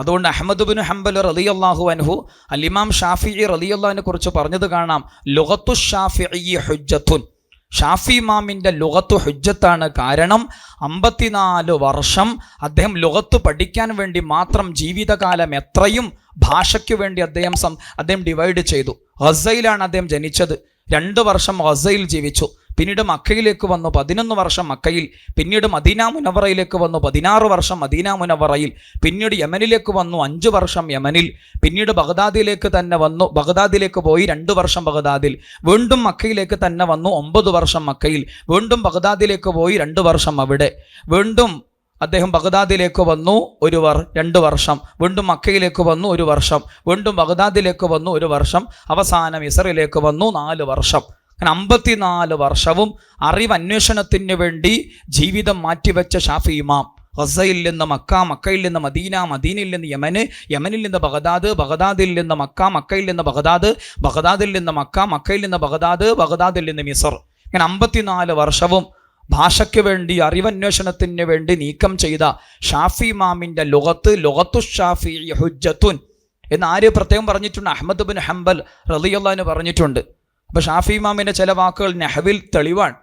അതുകൊണ്ട് Ahmed bin Hanbal റലിയല്ലാഹു അൻഹു അലിമാം ഷാഫി റലിയല്ലാഹിനെ കുറിച്ച് പറഞ്ഞത് കാണാം ലുഹത്തു ഷാഫി ഹുജ്ജത്തുൻ. ഷാഫി ഇമാമിന്റെ ലുഗത്തു ഹുജ്ജത്താണ് കാരണം അമ്പത്തിനാല് വർഷം അദ്ദേഹം ലുഹത്ത് പഠിക്കാൻ വേണ്ടി മാത്രം ജീവിതകാലം എത്രയും ഭാഷയ്ക്ക് വേണ്ടി അദ്ദേഹം സം അദ്ദേഹം ഡിവൈഡ് ചെയ്തു. ഗസയിലാണ് അദ്ദേഹം ജനിച്ചത്. രണ്ട് വർഷം ഗസയിൽ ജീവിച്ചു. പിന്നീട് മക്കയിലേക്ക് വന്നു പതിനൊന്ന് വർഷം മക്കയിൽ പിന്നീട് മദീന മുനവറയിലേക്ക് വന്നു പതിനാറ് വർഷം മദീന മുനവറയിൽ പിന്നീട് യമനിലേക്ക് വന്നു അഞ്ച് വർഷം യമനിൽ പിന്നീട് ബഗ്ദാദിലേക്ക് തന്നെ വന്നു ബഗ്ദാദിലേക്ക് പോയി രണ്ട് വർഷം ബഗ്ദാദിൽ വീണ്ടും മക്കയിലേക്ക് തന്നെ വന്നു ഒമ്പത് വർഷം മക്കയിൽ വീണ്ടും ബഗ്ദാദിലേക്ക് പോയി രണ്ട് വർഷം അവിടെ വീണ്ടും അദ്ദേഹം ബഗ്ദാദിലേക്ക് വന്നു ഒരു വർ രണ്ട് വർഷം വീണ്ടും മക്കയിലേക്ക് വന്നു ഒരു വർഷം വീണ്ടും ബഗ്ദാദിലേക്ക് വന്നു ഒരു വർഷം അവസാനം ഇസറിലേക്ക് വന്നു നാല് വർഷം. അങ്ങനെ അമ്പത്തിനാല് വർഷവും അറിവന്വേഷണത്തിന് വേണ്ടി ജീവിതം മാറ്റിവെച്ച ഷാഫി ഇമാം. ഗസയിൽ നിന്ന് മക്ക മക്കയിൽ നിന്ന് മദീന മദീനയിൽ നിന്ന് യമന് യമനിൽ നിന്ന് ബഗദാദ് ബഗദാദിൽ നിന്ന് മക്ക മക്കയിൽ നിന്ന് ബഗദാദ് ബഗദാദിൽ നിന്ന് മക്ക മക്കയിൽ നിന്ന് ബഗദാദ് ബഗദാദിൽ നിന്ന് മിസർ. ഇങ്ങനെ അമ്പത്തിനാല് വർഷവും ഭാഷയ്ക്ക് വേണ്ടി അറിവന്വേഷണത്തിന് വേണ്ടി നീക്കം ചെയ്ത ഷാഫി മാമിന്റെ ലുഗത്ത് ലുഗത്തു ഷാഫി ഹുജ്ജത്തുൻ എന്ന് ആര് പ്രത്യേകം പറഞ്ഞിട്ടുണ്ട്? അഹമ്മദ് ബിൻ ഹംബൽ റലിയുള്ള പറഞ്ഞിട്ടുണ്ട്. അപ്പോൾ ഷാഫി ഇമാമിന്റെ ചില വാക്കുകൾ നെഹവിൽ തെളിവാണ്.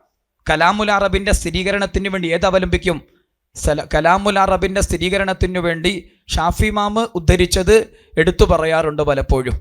കലാമുൽ അറബിന്റെ സ്ഥിരീകരണത്തിന് വേണ്ടി ഏത് അവലംബിക്കും? കലാമുൽ അറബിന്റെ സ്ഥിരീകരണത്തിന് വേണ്ടി ഷാഫി ഇമാമ് ഉദ്ധരിച്ചത് എടുത്തു പറയാറുണ്ട് പലപ്പോഴും.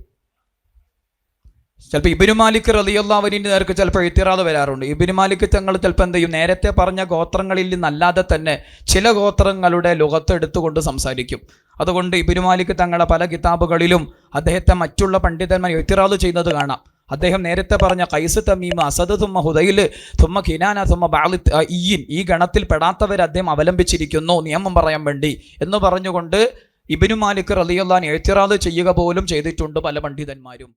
ചിലപ്പോൾ ഇബിനു മാലിക് റലിയുള്ളവരിന്റെ നേർക്ക് ചിലപ്പോൾ എഴുത്തിറാതെ വരാറുണ്ട്. ഇബിനു മാലിക് തങ്ങൾ ചിലപ്പോൾ എന്ത് ചെയ്യും? നേരത്തെ പറഞ്ഞ ഗോത്രങ്ങളിൽ നിന്നല്ലാതെ തന്നെ ചില ഗോത്രങ്ങളുടെ ലോകത്ത് എടുത്തുകൊണ്ട് സംസാരിക്കും. അതുകൊണ്ട് ഇബിനു മാലിക് തങ്ങളെ പല കിതാബുകളിലും അദ്ദേഹത്തെ മറ്റുള്ള പണ്ഡിതന്മാർ എഴുത്തിറാത് ചെയ്യുന്നത് കാണാം. അദ്ദേഹം നേരത്തെ പറഞ്ഞ കൈസ് തമീമ അസദ് തുമ്മ ഹുദയിൽ തുമ്മ കിനാന തുമ്മ ബാളിത് ഈൻ ഈ ഗണത്തിൽ പെടാത്തവർ അദ്ദേഹം അവലംബിച്ചിരിക്കുന്നു നിയമം പറയാൻ വേണ്ടി. എന്ന് പറഞ്ഞുകൊണ്ട് ഇബിനു മാലിക് റലിയുള്ള എഴുത്തിറാത് ചെയ്യുക പോലും ചെയ്തിട്ടുണ്ട് പല പണ്ഡിതന്മാരും.